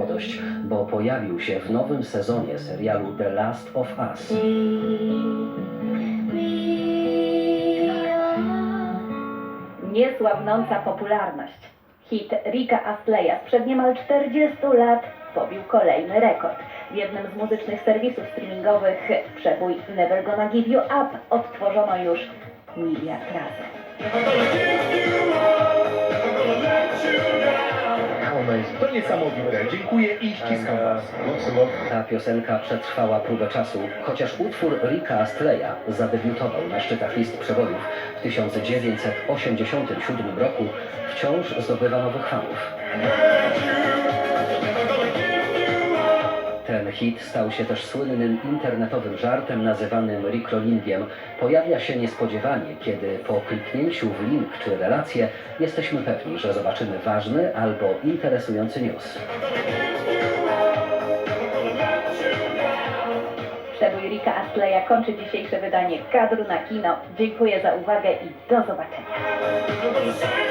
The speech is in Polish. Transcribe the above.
młodość, bo pojawił się w nowym sezonie serialu The Last of Us. Niesłabnąca popularność. Hit Rika Astleya sprzed niemal 40 lat pobił kolejny rekord. W jednym z muzycznych serwisów streamingowych przebój Never Gonna Give You Up odtworzono już miliard razy. To niesamowite. Dziękuję i ściskam was. Ta piosenka przetrwała próbę czasu, chociaż utwór Rika Astleya zadebiutował na szczytach list przebojów w 1987 roku, wciąż zdobywa nowych fanów. Hit stał się też słynnym internetowym żartem nazywanym Rickrolingiem. Pojawia się niespodziewanie, kiedy po kliknięciu w link czy relację jesteśmy pewni, że zobaczymy ważny albo interesujący news. Przebój Rika Astleya kończy dzisiejsze wydanie kadru na kino. Dziękuję za uwagę i do zobaczenia.